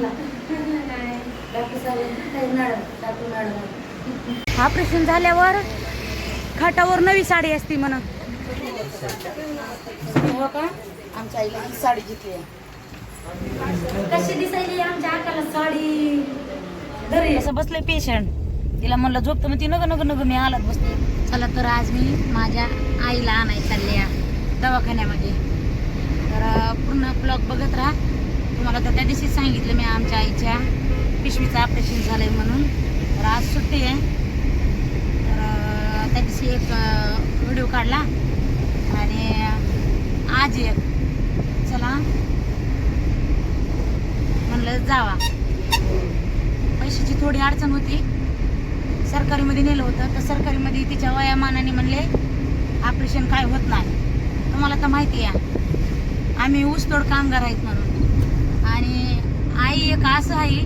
त्यांना doctor saheb madam doctor madam operation झाल्यावर खाटावर नवी साडी असती म्हणून हो का? आमच्या आईला ही साडी घेतली कशी दिसायली आमच्या आकाला साडी? असं बसले पेशंट तिला म्हणलं झोपतं मग ती नग नग नग मी आलात बसते. चला तर आज मी माझ्या आईला आणाय चालले आहे दवाखान्यामध्ये. तर पूर्ण ब्लॉग बघत राहा. तुम्हाला तर त्या दिवशी सांगितलं मी आमच्या आईच्या. पिशवीचं ऑपरेशन झालंय म्हणून. तर आज सुट्टी आहे. तर त्या दिवशी एक व्हिडिओ काढला. आणि आज एक. चला. म्हणलं जावा. पैशाची थोडी अडचण होती. सरकारीमध्ये नेलं होतं. तर सरकारीमध्ये तिच्या वयामानाने म्हणले ऑपरेशन काय होत नाही. तुम्हाला तर माहिती आहे. आम्ही ऊसतोड कामगार आहेत म्हणून. आणि आई एक असं आहे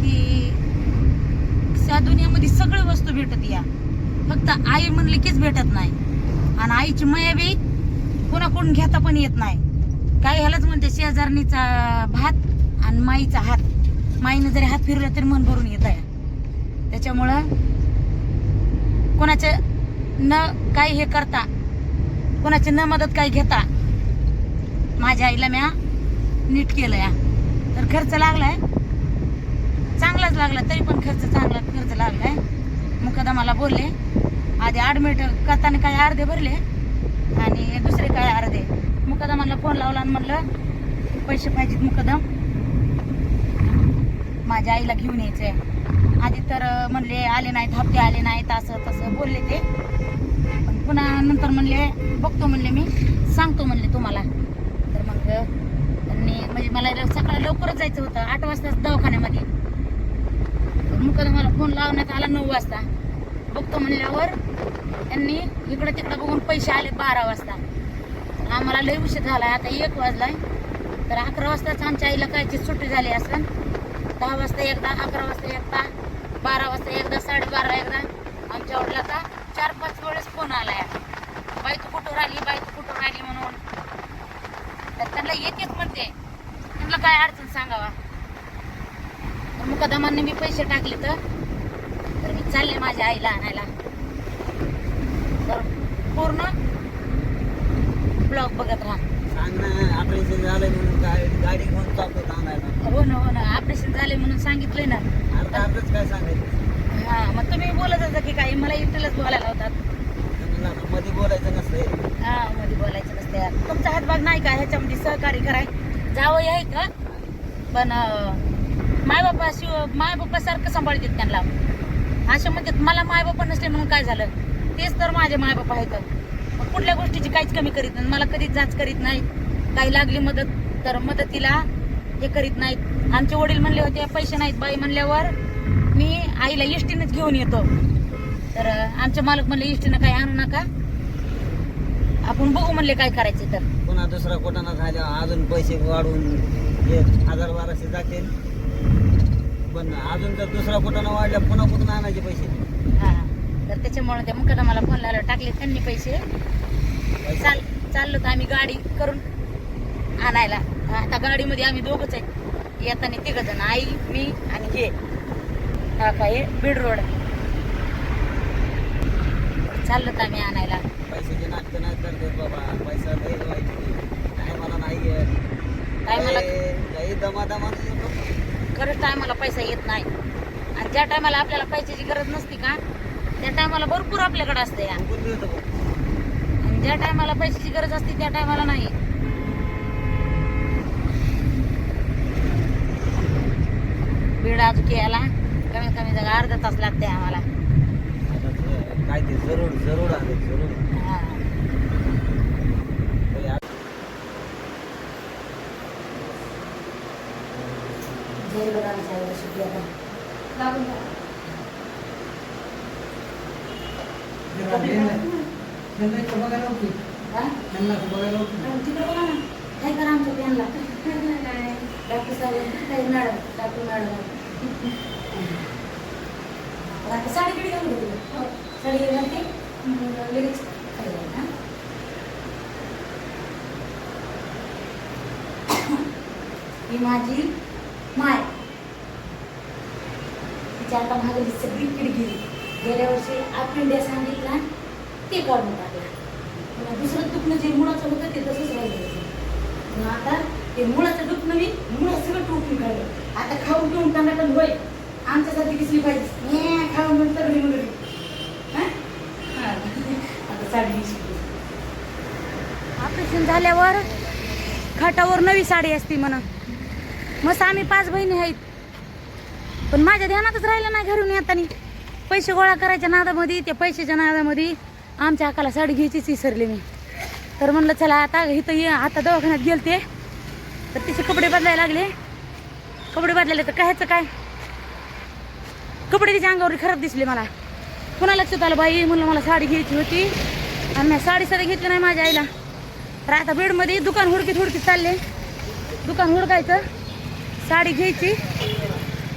की त्या दुनियामध्ये सगळी वस्तू भेटत या. फक्त आई म्हणले कीच भेटत नाही. आणि आईची मया बी कोणाकडून घेता पण येत नाही. काय ह्यालाच म्हणते शेजारणीचा भात आणि माईचा हात. माईनं जरी हात फिरला तरी मन भरून येत आहे. त्याच्यामुळं कोणाचे न काही हे करता कोणाची न मदत काही घेता माझ्या आईला म्या नीट केलं या तर खर्च लागलाय. चांगलाच लागला तरी पण खर्च चांगला खर्च लागलाय. मुकदमाला बोलले. आधी ॲडमिट करताना काही अर्धे भरले आणि दुसरे काय अर्धे. मुकदमाला फोन लावला आणि म्हणलं पैसे पाहिजेत मुकदम. माझ्या आईला घेऊन यायचंय. आधी तर म्हणले आले नाहीत हप्ते आले नाहीत असं तसं बोलले ते. पण पुन्हा नंतर म्हणले बघतो म्हणले मी. सांगतो म्हणले तुम्हाला. तर मग आणि म्हणजे मला सकाळी लवकरच जायचं होतं आठ वाजताच दवाखान्यामध्ये. मुकदमाला फोन लावण्यात आला नऊ वाजता. बघतो म्हणल्यावर त्यांनी इकडं तिकडं बघून पैसे आले बारा वाजता. आम्हाला लय उशीर झाला आता एक वाजलाय. तर अकरा वाजताच आमच्या आईला कायची सुट्टी झाली असेल दहा वाजता एकदा अकरा वाजता एकदा बारा वाजता एकदा साडेबारा एकदा. आमच्या वडिलाचा चार पाच वेळेस फोन आला आहे बाई तू कुठं राहिली बाई तू कुठं राहिली म्हणून. तर त्यांना येतेच म्हणते. त्यांना काय अडचण सांगावा. तर मुकदमांनी मी पैसे टाकले तर तर मी चालले माझ्या आईला आणायला. तर पूर्ण ब्लॉग बघत राहा. ऑपरेशन झालंय म्हणून गाडी घेऊन चालतो आणायला? हो ना हो ना ऑपरेशन झाले म्हणून सांगितलंय ना. अर्धच काय सांगायचं? हा मग तुम्ही बोलत होता की काही मला इथलच बोलायला होतात मध्ये बोलायचं नसतंय. हा मध्ये बोलायचं नसते तुमचा हातभाग नाही का? ह्याच्यामध्ये सहकार्य कराय. जावं आहे का पण माय बापा शिव माय बापा सारखं सांभाळतात त्यांना. अशा म्हणतात मला माय बापा नसले म्हणून काय झालं? तेच तर माझे माय बापा आहेत. कुठल्या गोष्टीची काहीच कमी करीत नाही. मला कधीच जाच करीत नाहीत. काही लागली मदत तर मदतीला हे करीत नाहीत. आमचे वडील म्हणले होते पैसे नाहीत बाई म्हणल्यावर मी आईला इष्टीनेच घेऊन येतो. तर अं, आमचे मालक म्हणले इष्टीनं काही आणू नका. आपण बघू म्हणले काय करायचे तर. पुन्हा दुसरा कोटाना झाल्या अजून पैसे वाढवून एक हजार बाराशे जातील. पण अजून जर दुसरा कोटाना वाढल्या पुन्हा कुठून आणायचे पैसे? हा. तर त्याच्यामुळे त्या मुकदमाला फोन लावला टाकले त्यांनी पैसे. चाल चाललो तर आम्ही गाडी करून आणायला. आता गाडीमध्ये आम्ही दोघच आहे. येताना तिघ जण आई मी आणि हे. हा काय बीड रोड. चाललो तर आम्ही आणायला. पैशाचे नाटकं नाही करते बाबा. पैसा लय काय मला नाही आहे. काय मला लय- लय दमादमानं येतो. खरंच टायमाला पैसा येत नाही. आणि ज्या टायमाला आपल्याला पैशाची गरज नसती का त्या टायमाला भरपूर आपल्याकडे असते या. देतो. आणि ज्या टायमाला पैशाची गरज असते त्या टायमाला नाही. बीड अजून यायला. कमीत कमी जागा अर्धा तास लागते आम्हाला आता ते काय ते जरूर जरूर आले जरूर हा. लय आ- जय बरं आमच्या आईला सुट्टी आता लागून जा. हा? आणि तिकडे बघा ना काय करा आमच्या त्यांना? डॉक्टर साहेब काय मॅडम? Doctor madam. आता साडी किती घालू तुला साडी घालते. मग लगेच खाली जाईल, हा? ही माझी माय. तिच्या आता महागडी सगळी किडगिरी गेल्या वर्षी आप इंडिया सांगितला ते काढून टाकला. दुसरं दुखणं जे मुळाचं होतं ते तसंच राहिलं मग आता ते मुळाचं दुखणं मी मुळात सगळं टोकून काढलं. आता खाऊन पिऊन पण होय. आमच्यासाठी दिसली पाहिजे. हे खाऊन पिऊन तर म्हणून आता साडी ऑपरेशन झाल्यावर खाटावर नवी साडी असती म्हणा. मस्त आम्ही पाच बहिणी आहेत. पण माझ्या ध्यानातच राहिलं नाही घरून येताना. पैसे गोळा करायच्या नादामध्ये त्या पैशाच्या नादामध्ये आमच्या हाकाला साडी घ्यायचीच विसरले मी. तर म्हणलं चला आता इथं ये आता दवाखान्यात गेलते. तर तिचे कपडे बदलायला लागले. कपडे बदलायला तर कायचं काय? कपडे तिच्या अंगावर खराब दिसले मला. पुन्हा लक्षात आलं बाई म्हणलं मला साडी घ्यायची होती. आणि मी साडी सध्या घेतली नाही माझ्या आईला. तर आता बेडमध्ये दुकान हुडकीत हुडकीत चालले. दुकान हुडकायचं. साडी घ्यायची.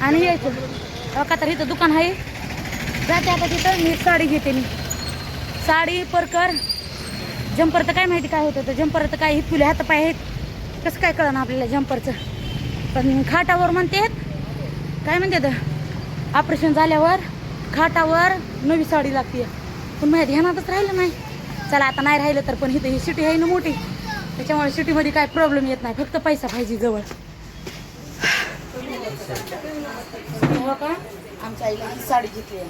आणि यायचं का तर इथं दुकान आहे. जाते आता तिथं मी साडी घेते मी. साडी परकर जम्पर तर काय माहिती काय होतं तर जम्पर तर काय तुले हात पाय आहेत. कसं काय कळणार आपल्याला जम्परचं पण खाटावर म्हणते काय म्हणते ऑपरेशन झाल्यावर खाटावर नवी साडी लागते. पण माझ्या ध्यानातच राहिलं नाही. चला आता नाही राहिलं तर पण इथं ही सिटी आहे ना मोठी. त्याच्यामुळे सिटीमध्ये काय प्रॉब्लेम येत नाही. फक्त पैसा पाहिजे जवळ. हो का? आमच्या आईला ही साडी घेतली आहे.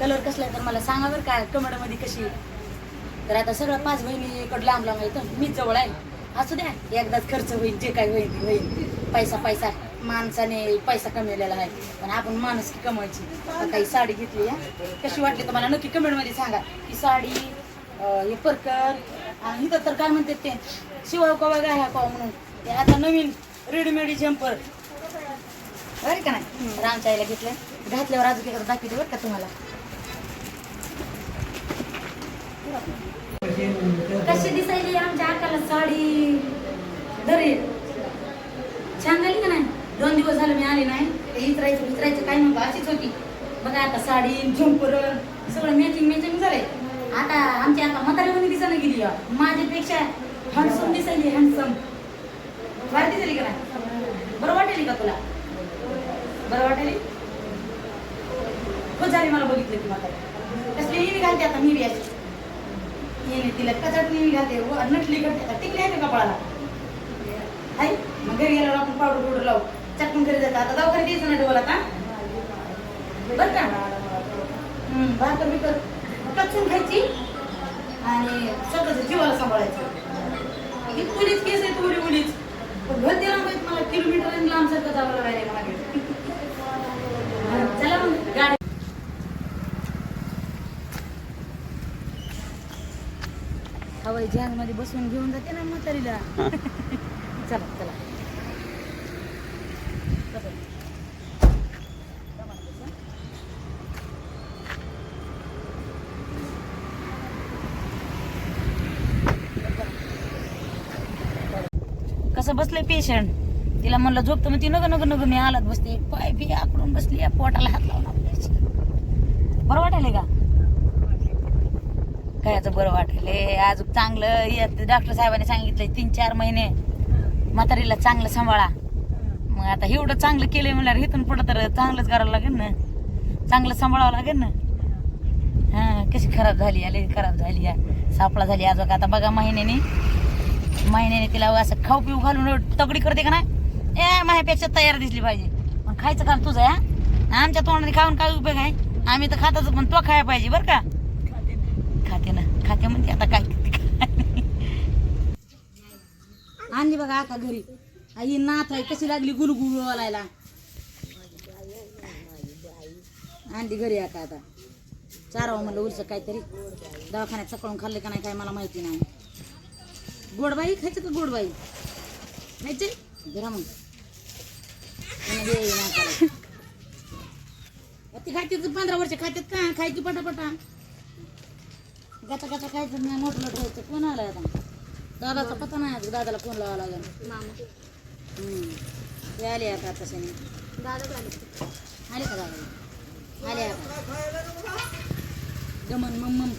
कलर कसला आहे तर मला सांगा बरं काय कमडमध्ये कशी तर आता सगळं पाच बहिणीकडे लांब लांब आहे तर मीच जवळ आहे. असू द्या एकदाच खर्च होईल जे काय होईल ते होईल. पैसा पैसा माणसाने पैसा कमवलेला आहे. पण आपण माणूस की कमवायची. आता ही साडी घेतली आहे. कशी वाटली तर मला नक्की कमेंटमध्ये सांगा. ही साडी हे परकर आणि इथं तर काय म्हणतात ते? शिवाय कवा गाया कवा म्हणून. ते आता नवीन रेडीमेड जम्पर बरं का नाही? तर आमच्या आईला घेतलं. घातल्यावर अजून एकदा दाखवते बरं का तुम्हाला. कशी दिसायली आमच्या आकाला साडी? दरे. छान झाली का नाही? दोन दिवस झाले मी आले नाही. ते इतरायचं विचरायचं काय नव्हतं अशीच होती. बघा आता साडी झुंपर सगळं मॅचिंग मॅचिंग झालंय. आता आमची आता म्हातारीमध्ये दिसायला गेली. माझ्यापेक्षा हँडसम दिसायली हँडसम भारी दिसली का नाही बरं वाटेल का तुला बरं वाटेल. हो, खूप झाली मला बघितली ती म्हातारी. कसली मी घालते आता मी बी अशी. येणे तिला कचट मी घालते. व नटली करते आता टिकली आहे का कपाळाला? आहे मग घरी गेल्यावर आपण पावडर पावडर लावू. चटकून घरी जातं. आता दवाखान्यात द्यायचं ना डोला आता बरं का? भाकर बिकर कचून खायची आणि स्वतःच जीवाला सांभाळायचं. ही मुलीच केस आहे तुरी मुलीच पण घर दिला माहीत मला किलोमीटर लांब सारखं जावं लागायला मला चला मग गाडी हवाई जहाजमध्ये बसून घेऊन जाते ना म्हातारीला. चला चला. कसं बसलंय पेशंट तिला म्हणलं झोपतो. मग ती नग नग नग मी आलात बसते. पाय बी आकडून बसली या पोटाला हात लावून आपल्याची बरं वाटायले का? कायचं बरं वाटेल आज चांगलं डॉक्टर साहेबांनी सांगितलं तीन चार महिने म्हातारीला चांगलं सांभाळा. मग आता एवढं चांगलं केलंय म्हणल्यावर इथून पुढं तर चांगलंच करावं लागेल ना? चांगलं सांभाळावं लागेल ना? हा कशी खराब झाली आले खराब झाली या. सापळा झाली आज आता बघा महिन्याने. महिन्याने तिला असं खाऊ पिऊ घालून तगडी करते का नाही? ए माझ्यापेक्षा तयार दिसली पाहिजे. पण खायचं काम तुझं आहे, हा? आमच्या तोंडाने खाऊन काय उपयोग आहे? आम्ही तर खाताच पण तो खायला पाहिजे बरं का? खाते ना खाते म्हणते आता काय आणली बघा आता घरी. आई नाथ आहे कशी लागली गुलगुल वालायला आणली घरी आता आता. चारावं म्हणलं उलस काहीतरी. दवाखान्यात सकाळून खाल्ले का नाही काय मला माहिती नाही. गोडबाई खायचं का गोडबाई? खायचे? जरा मग. ती खाते पंधरा वर्ष खात्यात का? खायची पटापटा. गाता गाता खायचं नाही मोठं मोठं व्हायचं कोण आलं आता? दादाचा पत्ता नाही आता दादाला फोन लावा लागेल. ते आले आता तशाने आले. का दादा? आले आता. गमन मम्मम